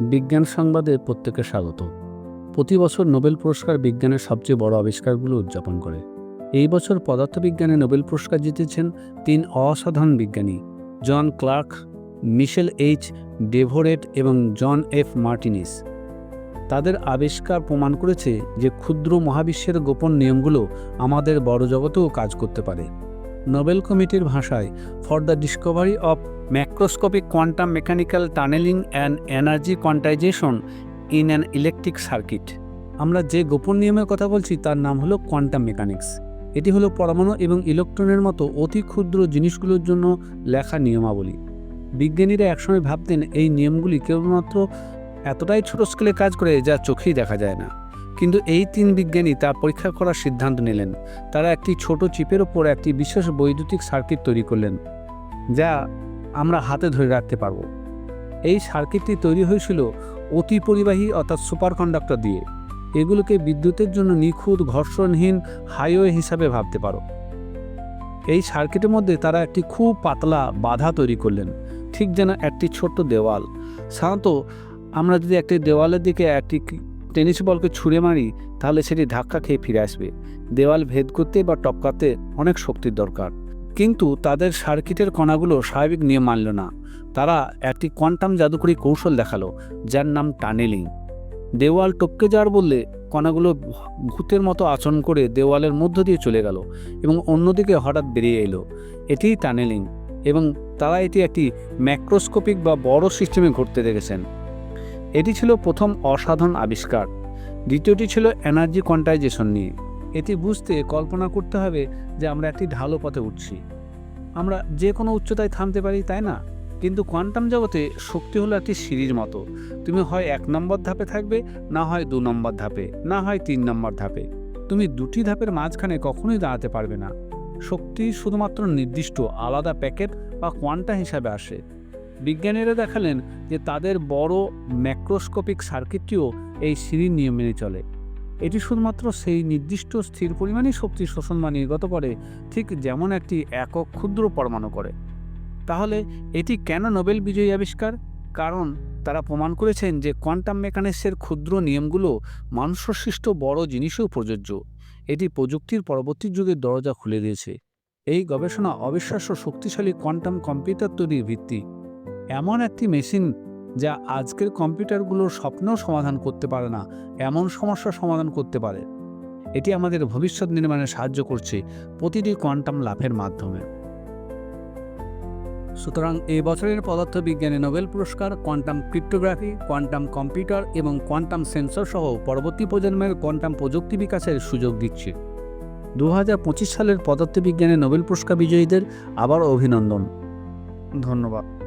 বিজ্ঞান সংবাদে প্রত্যেকে স্বাগত। প্রতি বছর নোবেল পুরস্কার বিজ্ঞানের সবচেয়ে বড় আবিষ্কারগুলো উদযাপন করে। এই বছর পদার্থবিজ্ঞানে নোবেল পুরস্কার জিতেছেন তিন অসাধারণ বিজ্ঞানী, জন ক্লার্ক, মিশেল এইচ ডেভোরেট এবং জন এফ মার্টিনিস। তাদের আবিষ্কার প্রমাণ করেছে যে ক্ষুদ্র মহাবিশ্বের গোপন নিয়মগুলো আমাদের বড় জগতেও কাজ করতে পারে। নোবেল কমিটির ভাষায় for the discovery of macroscopic quantum mechanical tunneling and energy quantization in an electric circuit আমরা যে গোপন নিয়মের কথা বলছি, তার নাম হলো কোয়ান্টাম মেকানিক্স এটি হলো পরমাণু এবং ইলেকট্রনের মতো অতি ক্ষুদ্র জিনিসগুলোর জন্য লেখা নিয়মাবলী। বিজ্ঞানীরা একসময় ভাবতেন, এই নিয়মগুলি কেবলমাত্র এতটাই ছোট স্কেলে কাজ করে যা চোখেই দেখা যায় না। কিন্তু এই তিন বিজ্ঞানী তা পরীক্ষা করার সিদ্ধান্ত নিলেন। তারা একটি ছোট চিপের ওপর একটি বিশেষ বৈদ্যুতিক সার্কিট তৈরি করলেন, যা আমরা হাতে ধরে রাখতে পারব। এই সার্কিটটি তৈরি হয়েছিল অতি পরিবাহী অর্থাৎ সুপার কন্ডাক্টর দিয়ে। এগুলোকে বিদ্যুতের জন্য নিখুঁত, ঘর্ষণহীন, হাইওয়ে হিসাবে ভাবতে পারো। এই সার্কিটের মধ্যে তারা একটি খুব পাতলা বাধা তৈরি করলেন, ঠিক যেন একটি ছোট্ট দেওয়াল। সাধারণত আমরা যদি একটি দেওয়ালের দিকে একটি টেনিস বলকে ছুঁড়ে মারি, তাহলে সেটি ধাক্কা খেয়ে ফিরে আসবে। দেওয়াল ভেদ করতে বা টপকাতে অনেক শক্তির দরকার। কিন্তু তাদের সার্কিটের কণাগুলো স্বাভাবিক নিয়ম মানল না। তারা একটি কোয়ান্টাম জাদুকরী কৌশল দেখাল, যার নাম টানেলিং। দেওয়াল টপকে যাওয়ার বললে কণাগুলো ভূতের মতো আচরণ করে দেওয়ালের মধ্য দিয়ে চলে গেল এবং অন্যদিকে হঠাৎ বেরিয়ে এলো। এটিই টানেলিং এবং তারা এটি একটি ম্যাক্রোস্কোপিক বা বড় সিস্টেমে ঘটতে দেখেছেন। এটি ছিল প্রথম অসাধারণ আবিষ্কার। দ্বিতীয়টি ছিল এনার্জি কোয়ান্টাইজেশন নিয়ে। এটি বুঝতে কল্পনা করতে হবে যে আমরা একটি ঢালো পথে উঠছি। আমরা যে কোনো উচ্চতায় থামতে পারি, তাই না? কিন্তু কোয়ান্টাম জগতে শক্তি হলো একটি সিঁড়ির মতো। তুমি হয় এক নম্বর ধাপে থাকবে, না হয় দু নম্বর ধাপে, না হয় তিন নম্বর ধাপে। তুমি দুটি ধাপের মাঝখানে কখনোই দাঁড়াতে পারবে না। শক্তি শুধুমাত্র নির্দিষ্ট আলাদা প্যাকেট বা কোয়ান্টা হিসাবে আসে। বিজ্ঞানীরা দেখালেন যে তাদের বড় ম্যাক্রোস্কোপিক সার্কিটটিও এই সিঁড়ির নিয়ম মেনে চলে। এটি শুধুমাত্র সেই নির্দিষ্ট স্থির পরিমাণই শক্তি শোষণ বা নির্গত করে, ঠিক যেমন একটি একক ক্ষুদ্র পরমাণু করে। তাহলে এটি কেন নোবেল বিজয়ী আবিষ্কার? কারণ তারা প্রমাণ করেছেন যে কোয়ান্টাম মেকানিক্সের ক্ষুদ্র নিয়মগুলো মানুষসৃষ্ট বড় জিনিসেও প্রযোজ্য। এটি প্রযুক্তির পরবর্তী যুগের দরজা খুলে দিয়েছে। এই গবেষণা অবিশ্বাস্য শক্তিশালী কোয়ান্টাম কম্পিউটার তৈরির ভিত্তি। এমন একটি মেশিন যা আজকের কম্পিউটারগুলোর স্বপ্নও সমাধান করতে পারে না, এমন সমস্যার সমাধান করতে পারে। এটি আমাদের ভবিষ্যৎ নির্মাণে সাহায্য করছে প্রতিটি কোয়ান্টাম লাভের মাধ্যমে। সুতরাং এই বছরের পদার্থবিজ্ঞানে নোবেল পুরস্কার, কোয়ান্টাম ক্রিপ্টোগ্রাফি, কোয়ান্টাম কম্পিউটার এবং কোয়ান্টাম সেন্সর সহ পরবর্তী প্রজন্মের কোয়ান্টাম প্রযুক্তি বিকাশের সুযোগ দিচ্ছে। দু হাজার পঁচিশ সালের পদার্থবিজ্ঞানে নোবেল পুরস্কার বিজয়ীদের আবার অভিনন্দন। ধন্যবাদ।